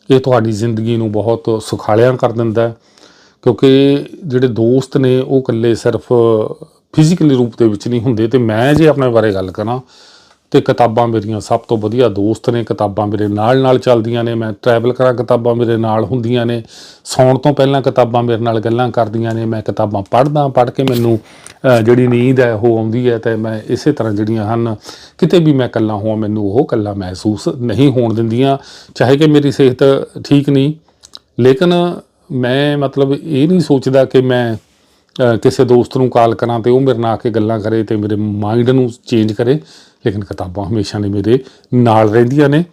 ਇਹ ਤੁਹਾਡੀ ਜ਼ਿੰਦਗੀ ਨੂੰ ਬਹੁਤ ਸੁਖਾਲਿਆ ਕਰ ਦਿੰਦਾ ਹੈ। ਕਿਉਂਕਿ ਜਿਹੜੇ ਦੋਸਤ ਨੇ, ਉਹ ਇਕੱਲੇ ਸਿਰਫ ਫਿਜ਼ੀਕਲੀ ਰੂਪ ਦੇ ਵਿੱਚ ਨਹੀਂ ਹੁੰਦੇ। ਤੇ ਮੈਂ ਜੇ ਆਪਣੇ ਬਾਰੇ ਗੱਲ ਕਰਾਂ ਤੇ ਕਿਤਾਬਾਂ ਮੇਰੀਆਂ ਸਭ ਤੋਂ ਵਧੀਆ ਦੋਸਤ ਨੇ, ਕਿਤਾਬਾਂ ਮੇਰੇ ਨਾਲ ਨਾਲ ਚੱਲਦੀਆਂ ਨੇ, ਮੈਂ ਟਰੈਵਲ ਕਰਾਂ, ਕਿਤਾਬਾਂ ਮੇਰੇ ਨਾਲ ਹੁੰਦੀਆਂ ਨੇ, ਸੌਣ ਤੋਂ ਪਹਿਲਾਂ ਕਿਤਾਬਾਂ ਮੇਰੇ ਨਾਲ ਗੱਲਾਂ ਕਰਦੀਆਂ ਨੇ, ਮੈਂ ਕਿਤਾਬਾਂ ਪੜ੍ਹਦਾ, ਪੜ੍ਹ ਕੇ ਮੈਨੂੰ ਜਿਹੜੀ ਨੀਂਦ ਹੈ ਉਹ ਆਉਂਦੀ ਹੈ ਤੇ ਮੈਂ ਇਸੇ ਤਰ੍ਹਾਂ ਜਿਹੜੀਆਂ ਹਨ, ਕਿਤੇ ਵੀ ਮੈਂ ਇਕੱਲਾ ਹੋਵਾਂ, ਮੈਨੂੰ ਉਹ ਇਕੱਲਾ ਮਹਿਸੂਸ ਨਹੀਂ ਹੋਣ ਦਿੰਦੀਆਂ, ਚਾਹੇ ਕਿ ਮੇਰੀ ਸਿਹਤ ਠੀਕ ਨਹੀਂ, ਲੇਕਿਨ ਮੈਂ ਮਤਲਬ ਇਹ ਨਹੀਂ ਸੋਚਦਾ ਕਿ ਮੈਂ ਕਿਸੇ ਦੋਸਤ ਨੂੰ ਕਾਲ ਕਰਾਂ ਤੇ ਉਹ ਮੇਰੇ ਨਾਲ ਆ ਕੇ ਗੱਲਾਂ ਕਰੇ ਤੇ ਮੇਰੇ ਮਾਈਂਡ ਨੂੰ ਚੇਂਜ ਕਰੇ, ਲੇਕਿਨ ਕਿਤਾਬਾਂ ਹਮੇਸ਼ਾ ਨੇ ਮੇਰੇ ਨਾਲ ਰਹਿੰਦੀਆਂ ਨੇ।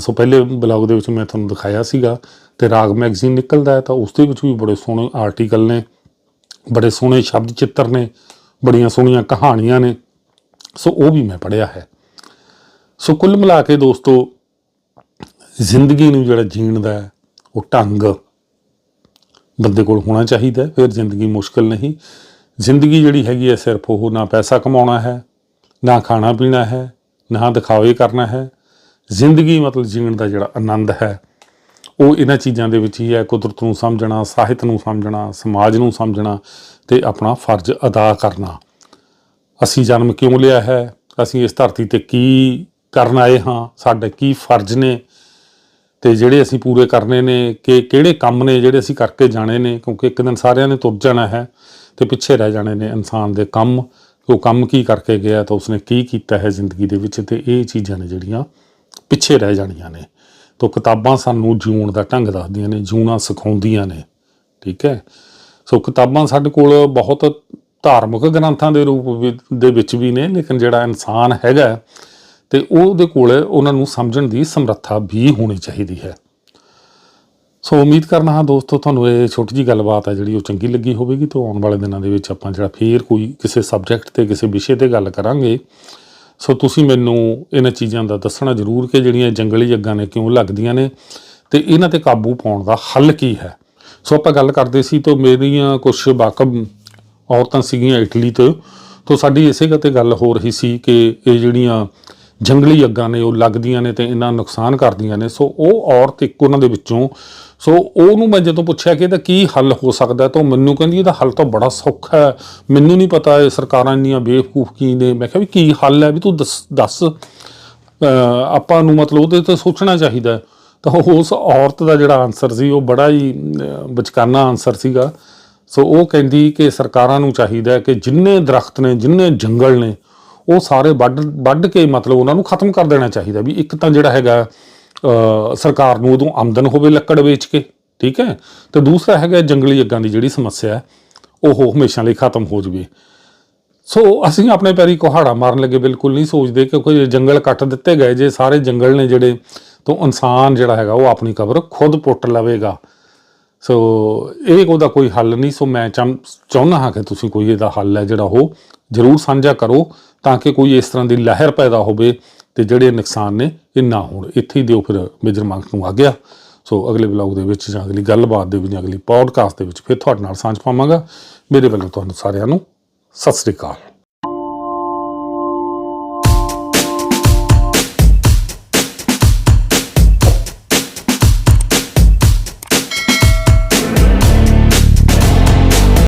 ਸੋ ਪਹਿਲੇ ਬਲੌਗ ਦੇ ਵਿੱਚ ਮੈਂ ਤੁਹਾਨੂੰ ਦਿਖਾਇਆ ਸੀਗਾ ਤੇ ਰਾਗ ਮੈਗਜ਼ੀਨ ਨਿਕਲਦਾ ਹੈ ਤਾਂ ਉਸ ਦੇ ਵਿੱਚ ਵੀ ਬੜੇ ਸੋਹਣੇ ਆਰਟੀਕਲ ਨੇ, ਬੜੇ ਸੋਹਣੇ ਸ਼ਬਦ ਚਿੱਤਰ ਨੇ, ਬੜੀਆਂ ਸੋਹਣੀਆਂ ਕਹਾਣੀਆਂ ਨੇ। ਸੋ ਉਹ ਵੀ ਮੈਂ ਪੜ੍ਹਿਆ ਹੈ। ਸੋ ਕੁੱਲ ਮਿਲਾ ਕੇ ਦੋਸਤੋ, ਜ਼ਿੰਦਗੀ ਨੂੰ ਜਿਹੜਾ ਜੀਣ ਦਾ ਉਹ ਢੰਗ। ਬੰਦੇ ਕੋਲ ਹੋਣਾ ਚਾਹੀਦਾ ਫਿਰ ਜ਼ਿੰਦਗੀ ਮੁਸ਼ਕਲ ਨਹੀਂ। ਜ਼ਿੰਦਗੀ ਜਿਹੜੀ ਹੈਗੀ ਹੈ ਸਿਰਫ ਉਹ ਨਾ ਪੈਸਾ ਕਮਾਉਣਾ ਹੈ, ਨਾ ਖਾਣਾ ਪੀਣਾ ਹੈ, ਨਾ ਦਿਖਾਵੇ ਕਰਨਾ ਹੈ। ਜ਼ਿੰਦਗੀ ਮਤਲਬ ਜੀਣ ਦਾ ਜਿਹੜਾ ਆਨੰਦ ਹੈ, ਉਹ ਇਹਨਾਂ ਚੀਜ਼ਾਂ ਦੇ ਵਿੱਚ ਹੀ ਹੈ। ਕੁਦਰਤ ਨੂੰ ਸਮਝਣਾ, ਸਾਹਿਤ ਨੂੰ ਸਮਝਣਾ, ਸਮਾਜ ਨੂੰ ਸਮਝਣਾ ਤੇ ਆਪਣਾ ਫਰਜ਼ ਅਦਾ ਕਰਨਾ। ਅਸੀਂ ਜਨਮ ਕਿਉਂ ਲਿਆ ਹੈ? ਅਸੀਂ ਇਸ ਧਰਤੀ ਤੇ ਕੀ ਕਰਨ ਆਏ ਹਾਂ? ਸਾਡੇ ਕੀ ਫਰਜ਼ ਨੇ? ਤੇ ਜਿਹੜੇ ਅਸੀਂ ਪੂਰੇ ਕਰਨੇ ਨੇ, ਕਿ ਕਿਹੜੇ ਕੰਮ ਨੇ ਜਿਹੜੇ ਅਸੀਂ ਕਰਕੇ ਜਾਣੇ ਨੇ, ਕਿਉਂਕਿ ਇੱਕ ਦਿਨ ਸਾਰਿਆਂ ਨੇ ਤੁਰ ਜਾਣਾ ਹੈ ਤੇ ਪਿੱਛੇ ਰਹਿ ਜਾਣੇ ਨੇ ਇਨਸਾਨ ਦੇ ਕੰਮ ਕਿ ਉਹ ਕੰਮ ਕੀ ਕਰਕੇ ਗਿਆ ਤਾਂ ਉਸਨੇ ਕੀ ਕੀਤਾ ਹੈ ਜ਼ਿੰਦਗੀ ਦੇ ਵਿੱਚ ਤੇ ਇਹ ਚੀਜ਼ਾਂ ਨੇ ਜਿਹੜੀਆਂ ਪਿੱਛੇ ਰਹਿ ਜਾਣੀਆਂ ਨੇ। ਤੋਂ ਕਿਤਾਬਾਂ ਸਾਨੂੰ ਜਿਉਣ ਦਾ ਢੰਗ ਦੱਸਦੀਆਂ ਨੇ, ਜਿਉਣਾ ਸਿਖਾਉਂਦੀਆਂ ਨੇ, ਠੀਕ ਹੈ? ਸੋ ਕਿਤਾਬਾਂ ਸਾਡੇ ਕੋਲ ਬਹੁਤ ਧਾਰਮਿਕ ਗ੍ਰੰਥਾਂ ਦੇ ਰੂਪ ਦੇ ਵਿੱਚ ਵੀ ਨੇ, ਲੇਕਿਨ ਜਿਹੜਾ ਇਨਸਾਨ ਹੈਗਾ ਤੇ ਉਹਦੇ ਕੋਲ ਉਹਨਾਂ ਨੂੰ ਸਮਝਣ ਦੀ ਸਮਰੱਥਾ ਵੀ ਹੋਣੀ ਚਾਹੀਦੀ ਹੈ। ਸੋ ਉਮੀਦ ਕਰਨਾ ਹਾਂ ਦੋਸਤੋ, ਤੁਹਾਨੂੰ ਇਹ ਛੋਟੀ ਜੀ ਗੱਲਬਾਤ ਹੈ ਜਿਹੜੀ ਉਹ ਚੰਗੀ ਲੱਗੀ ਹੋਵੇਗੀ, ਤੇ ਆਉਣ ਵਾਲੇ ਦਿਨਾਂ ਦੇ ਵਿੱਚ ਆਪਾਂ ਜਿਹੜਾ ਫੇਰ ਕੋਈ ਕਿਸੇ ਸਬਜੈਕਟ ਤੇ, ਕਿਸੇ ਵਿਸ਼ੇ ਤੇ ਗੱਲ ਕਰਾਂਗੇ। ਸੋ ਤੁਸੀਂ ਮੈਨੂੰ ਇਹਨਾਂ ਚੀਜ਼ਾਂ ਦਾ ਦੱਸਣਾ ਜ਼ਰੂਰ ਕਿ ਜਿਹੜੀਆਂ ਜੰਗਲੀ ਅੱਗਾਂ ਨੇ ਕਿਉਂ ਲੱਗਦੀਆਂ ਨੇ ਤੇ ਇਹਨਾਂ ਤੇ ਕਾਬੂ ਪਾਉਣ ਦਾ ਹੱਲ ਕੀ ਹੈ। ਸੋ ਆਪਾਂ ਗੱਲ ਕਰਦੇ ਸੀ ਤਾਂ ਮੇਰੀਆਂ ਕੁਝ ਵਾਕਬ ਔਰਤਾਂ ਸੀਗੀਆਂ ਇਟਲੀ ਤੋਂ ਤੋਂ ਸਾਡੀ ਇਸੇ ਗੱਲ 'ਤੇ ਗੱਲ ਹੋ ਰਹੀ ਸੀ ਕਿ ਇਹ ਜਿਹੜੀਆਂ ਜੰਗਲੀ ਅੱਗਾਂ ਨੇ, ਉਹ ਲੱਗਦੀਆਂ ਨੇ ਤੇ ਇੰਨਾ ਨੁਕਸਾਨ ਕਰਦੀਆਂ ਨੇ। ਸੋ ਉਹ ਔਰਤ ਇੱਕ ਉਹਨਾਂ ਦੇ ਵਿੱਚੋਂ, ਸੋ ਉਹਨੂੰ ਮੈਂ ਜਦੋਂ ਪੁੱਛਿਆ ਕਿ ਇਹਦਾ ਕੀ ਹੱਲ ਹੋ ਸਕਦਾ ਤਾਂ ਉਹ ਮੈਨੂੰ ਕਹਿੰਦੀ ਇਹਦਾ ਹੱਲ ਤਾਂ ਬੜਾ ਸੌਖਾ ਹੈ। ਮੈਨੂੰ ਨਹੀਂ ਪਤਾ ਇਹ ਸਰਕਾਰਾਂ ਇੰਨੀਆਂ ਬੇਵਕੂਫ ਕੀ ਨੇ। ਮੈਂ ਕਿਹਾ ਵੀ ਕੀ ਹੱਲ ਹੈ? ਵੀ ਤੂੰ ਦੱਸ ਦੱਸ। ਆਪਾਂ ਨੂੰ ਮਤਲਬ ਉਹਦੇ ਤੇ ਸੋਚਣਾ ਚਾਹੀਦਾ ਤਾਂ ਉਸ ਔਰਤ ਦਾ ਜਿਹੜਾ ਆਨਸਰ ਸੀ, ਉਹ ਬੜਾ ਹੀ ਬਚਕਾਨਾ ਆਨਸਰ ਸੀਗਾ। ਸੋ ਉਹ ਕਹਿੰਦੀ ਕਿ ਸਰਕਾਰਾਂ ਨੂੰ ਚਾਹੀਦਾ ਕਿ ਜਿੰਨੇ ਦਰਖਤ ਨੇ, ਜਿੰਨੇ ਜੰਗਲ ਨੇ ਉਹ ਸਾਰੇ ਵੱਢ ਵੱਢ ਕੇ ਮਤਲਬ ਉਹਨਾਂ ਨੂੰ ਖਤਮ ਕਰ ਦੇਣਾ ਚਾਹੀਦਾ ਵੀ ਇੱਕ ਤਾਂ ਜਿਹੜਾ ਹੈਗਾ ਸਰਕਾਰ ਨੂੰ ਉਦੋਂ ਆਮਦਨ ਹੋਵੇ ਲੱਕੜ ਵੇਚ ਕੇ, ਠੀਕ ਹੈ? ਤੇ ਦੂਸਰਾ ਹੈਗਾ ਜੰਗਲੀ ਅੱਗਾਂ ਦੀ ਜਿਹੜੀ ਸਮੱਸਿਆ ਉਹ ਹਮੇਸ਼ਾ ਲਈ ਖਤਮ ਹੋ ਜਵੇ। ਸੋ ਅਸੀਂ ਆਪਣੇ ਪੈਰੀ ਕੁਹਾੜਾ ਮਾਰਨ ਲੱਗੇ ਬਿਲਕੁਲ ਨਹੀਂ ਸੋਚਦੇ ਕਿਉਂਕਿ ਜੰਗਲ ਕੱਟ ਦਿੱਤੇ ਗਏ, ਜੇ ਸਾਰੇ ਜੰਗਲ ਨੇ ਜਿਹੜੇ ਤੋਂ ਇਨਸਾਨ ਜਿਹੜਾ ਹੈਗਾ ਉਹ ਆਪਣੀ ਕਬਰ ਖੁਦ ਪੁੱਟ ਲਵੇਗਾ। ਸੋ ਇਹ ਉਹਦਾ ਕੋਈ ਹੱਲ ਨਹੀਂ, ਸੋ ਮੈਂ ਚਾਹੁੰ- ਚਾਹੁੰਦਾ ਹਾਂ ਕਿ ਤੁਸੀਂ ਕੋਈ ਇਹਦਾ ਹੱਲ ਹੈ ਜਿਹੜਾ ਉਹ ਜ਼ਰੂਰ ਸਾਂਝਾ ਕਰੋ। ਤਾਂ ਕਿ ਕੋਈ ਇਸ ਤਰ੍ਹਾਂ ਦੀ ਲਹਿਰ ਪੈਦਾ ਹੋਵੇ ਤੇ ਜਿਹੜੇ ਨੁਕਸਾਨ ਨੇ ਇਹ ਨਾ ਹੋਣ। ਇੱਥੇ ਹੀ ਦਿਓ ਫਿਰ ਮੇਜਰ ਮੰਗ ਨੂੰ ਆ ਗਿਆ ਸੋ ਅਗਲੇ ਵਲੌਗ ਦੇ ਵਿੱਚ ਜਾਂ ਅਗਲੀ ਗੱਲਬਾਤ ਦੇ ਵਿੱਚ ਜਾਂ ਅਗਲੀ ਪੌਡਕਾਸਟ ਦੇ ਵਿੱਚ ਫਿਰ ਤੁਹਾਡੇ ਨਾਲ ਸਾਂਝ ਪਾਵਾਂਗਾ। ਮੇਰੇ ਵੱਲੋਂ ਤੁਹਾਨੂੰ ਸਾਰਿਆਂ ਨੂੰ ਸਤਿ ਸ੍ਰੀ ਅਕਾਲ।